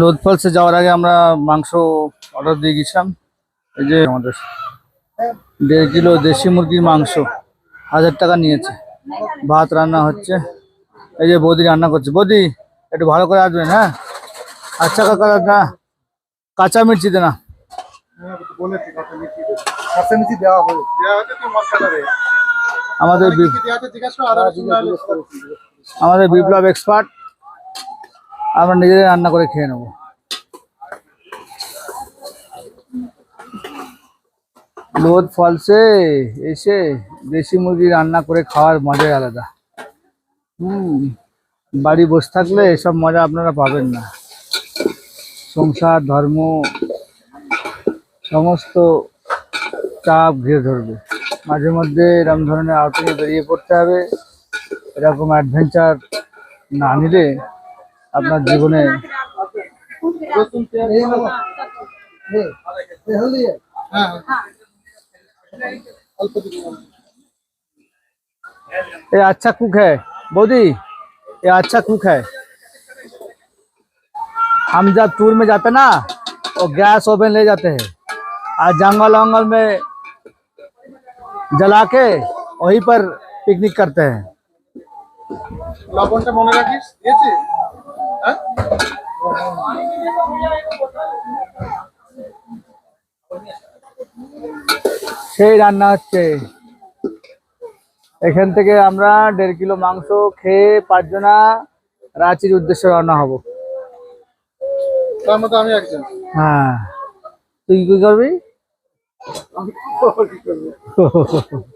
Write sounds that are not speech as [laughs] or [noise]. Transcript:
লোদ ফলসে যাওয়ার আগে আমরা মাংস অর্ডার দিয়ে গেছিলাম। এই যে আমাদের দেড় কিলো দেশি মুরগির মাংস, হাজার টাকা নিয়েছে। ভাত রান্না হচ্ছে। এই যে বৌদি রান্না করছে। বৌদি, একটু ভালো করে আসবেন হ্যাঁ? আচ্ছা কাকা, না, কাঁচা মির্চি দে না। কাছাকাছি দেওয়া হবে দেওয়া হচ্ছে তুই মশলা দেবে আমাদের আমাদের বিপ্লব এক্সপার্ট আমরা নিজেদের রান্না করে খেয়ে নেব। লোদ ফলসে এসে দেশি মুরগি রান্না করে খাওয়ার মজাই আলাদা। হুম, বাড়ি বসে থাকলে এসব মজা আপনারা পাবেন না। সংসার, ধর্ম, সমস্ত চাপ ঘিরে ধরবে। মাঝে মধ্যে এরকম ধরনের আউটিংয়ে বেরিয়ে পড়তে হবে। এরকম অ্যাডভেঞ্চার না নিলে আপনার জীবনে হ্যাঁ অল্প দিবি ये अच्छा कुक है बोदी ये अच्छा कुक है हम जब टूर में जाते ना तो गैस ओवन ले जाते हैं और जंगल वंगल में जला के वहीं पर पिकनिक करते हैं সেই রান্না হচ্ছে। এখান থেকে আমরা দেড় কিলো মাংস খেয়ে পাঁচজনা রাঁচির উদ্দেশ্যে রওনা হব। তার মধ্যে আমি একজন। হ্যাঁ। তুই কি করবি? আমি কি করব? [laughs]